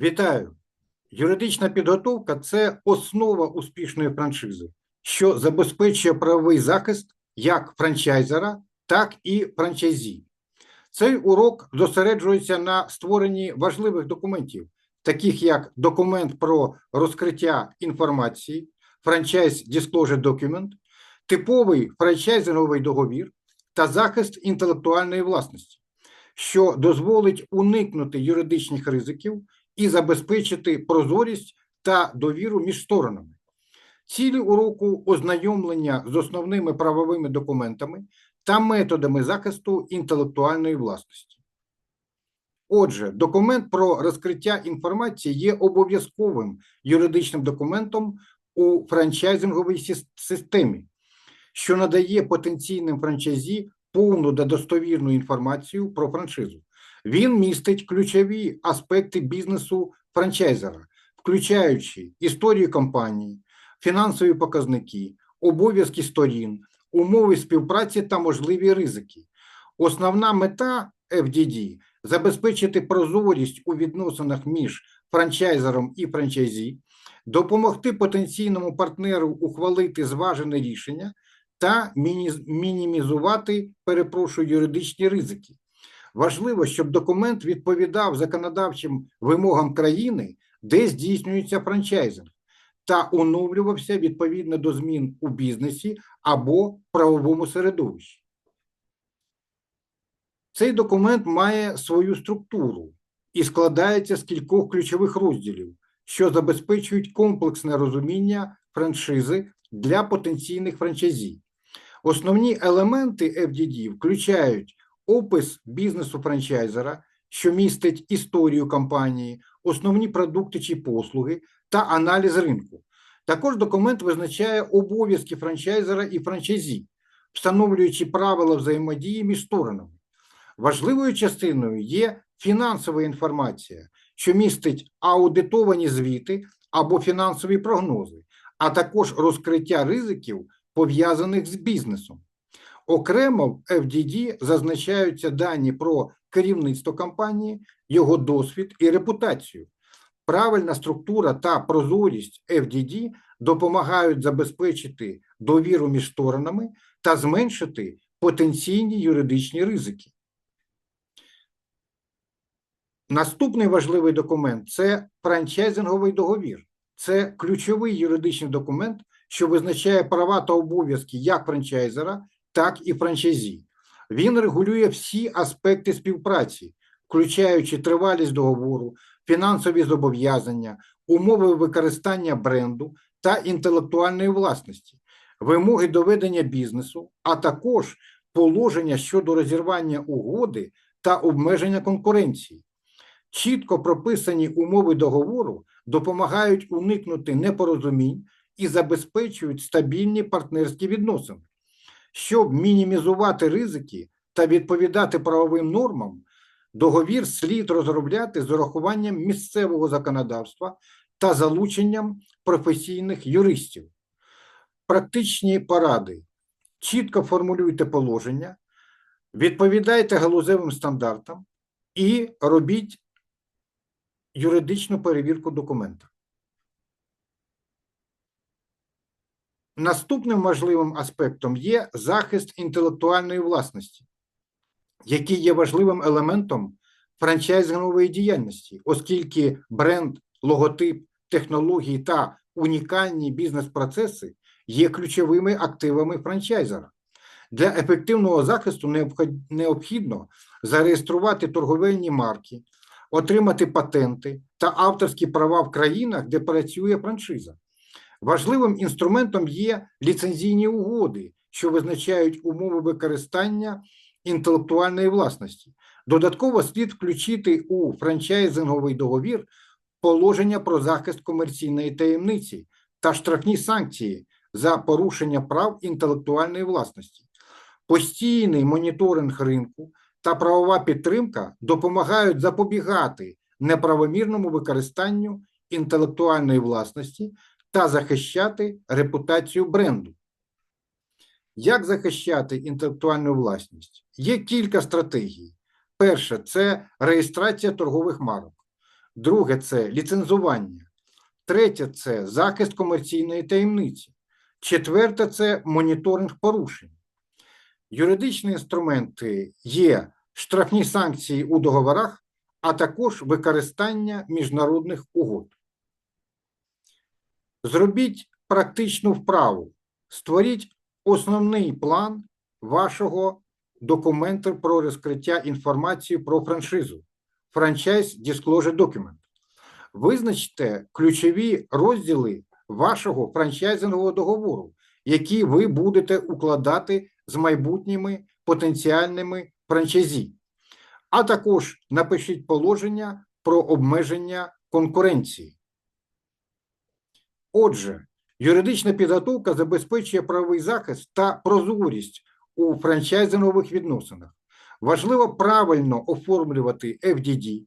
Вітаю! Юридична підготовка це основа успішної франшизи, що забезпечує правовий захист як франчайзера, так і франчайзі. Цей урок зосереджується на створенні важливих документів, таких як документ про розкриття інформації, Franchise Disclosure Document, типовий франчайзинговий договір та захист інтелектуальної власності, що дозволить уникнути юридичних ризиків і забезпечити прозорість та довіру між сторонами. Цілі уроку ознайомлення з основними правовими документами та методами захисту інтелектуальної власності. Отже, документ про розкриття інформації є обов'язковим юридичним документом у франчайзинговій системі, що надає потенційним франчайзі повну та достовірну інформацію про франшизу. Він містить ключові аспекти бізнесу франчайзера, включаючи історію компанії, фінансові показники, обов'язки сторін, умови співпраці та можливі ризики. Основна мета FDD – забезпечити прозорість у відносинах між франчайзером і франчайзі, допомогти потенційному партнеру ухвалити зважене рішення та мінімізувати, перепрошую, юридичні ризики. Важливо, щоб документ відповідав законодавчим вимогам країни, де здійснюється франчайзинг, та оновлювався відповідно до змін у бізнесі або правовому середовищі. Цей документ має свою структуру і складається з кількох ключових розділів, що забезпечують комплексне розуміння франшизи для потенційних франчайзі. Основні елементи FDD включають опис бізнесу франчайзера, що містить історію компанії, основні продукти чи послуги та аналіз ринку. Також документ визначає обов'язки франчайзера і франчайзі, встановлюючи правила взаємодії між сторонами. Важливою частиною є фінансова інформація, що містить аудитовані звіти або фінансові прогнози, а також розкриття ризиків, пов'язаних з бізнесом. Окремо в FDD зазначаються дані про керівництво компанії, його досвід і репутацію. Правильна структура та прозорість FDD допомагають забезпечити довіру між сторонами та зменшити потенційні юридичні ризики. Наступний важливий документ це франчайзинговий договір. Це ключовий юридичний документ, що визначає права та обов'язки як франчайзера, так і франчайзі. Він регулює всі аспекти співпраці, включаючи тривалість договору, фінансові зобов'язання, умови використання бренду та інтелектуальної власності, вимоги до ведення бізнесу, а також положення щодо розірвання угоди та обмеження конкуренції. Чітко прописані умови договору допомагають уникнути непорозумінь і забезпечують стабільні партнерські відносини. Щоб мінімізувати ризики та відповідати правовим нормам, договір слід розробляти з урахуванням місцевого законодавства та залученням професійних юристів. Практичні поради. Чітко формулюйте положення, відповідайте галузевим стандартам і робіть юридичну перевірку документа. Наступним важливим аспектом є захист інтелектуальної власності, який є важливим елементом франчайзингової діяльності, оскільки бренд, логотип, технології та унікальні бізнес-процеси є ключовими активами франчайзера. Для ефективного захисту необхідно зареєструвати торговельні марки, отримати патенти та авторські права в країнах, де працює франшиза. Важливим інструментом є ліцензійні угоди, що визначають умови використання інтелектуальної власності. Додатково слід включити у франчайзинговий договір положення про захист комерційної таємниці та штрафні санкції за порушення прав інтелектуальної власності. Постійний моніторинг ринку та правова підтримка допомагають запобігати неправомірному використанню інтелектуальної власності та захищати репутацію бренду. Як захищати інтелектуальну власність? Є кілька стратегій. Перше це реєстрація торгових марок. Друге це ліцензування. Третє це захист комерційної таємниці. Четверте це моніторинг порушень. Юридичні інструменти є штрафні санкції у договорах, а також використання міжнародних угод. Зробіть практичну вправу, створіть основний план вашого документу про розкриття інформації про франшизу Franchise Disclosure Document. Визначте ключові розділи вашого франчайзингового договору, які ви будете укладати з майбутніми потенціальними франчайзі, а також напишіть положення про обмеження конкуренції. Отже, юридична підготовка забезпечує правовий захист та прозорість у франчайзингових відносинах. Важливо правильно оформлювати FDD,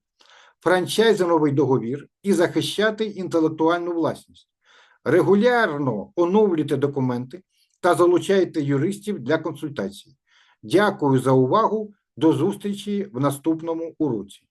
франчайзинговий договір і захищати інтелектуальну власність. Регулярно оновлюйте документи та залучайте юристів для консультацій. Дякую за увагу. До зустрічі в наступному уроці.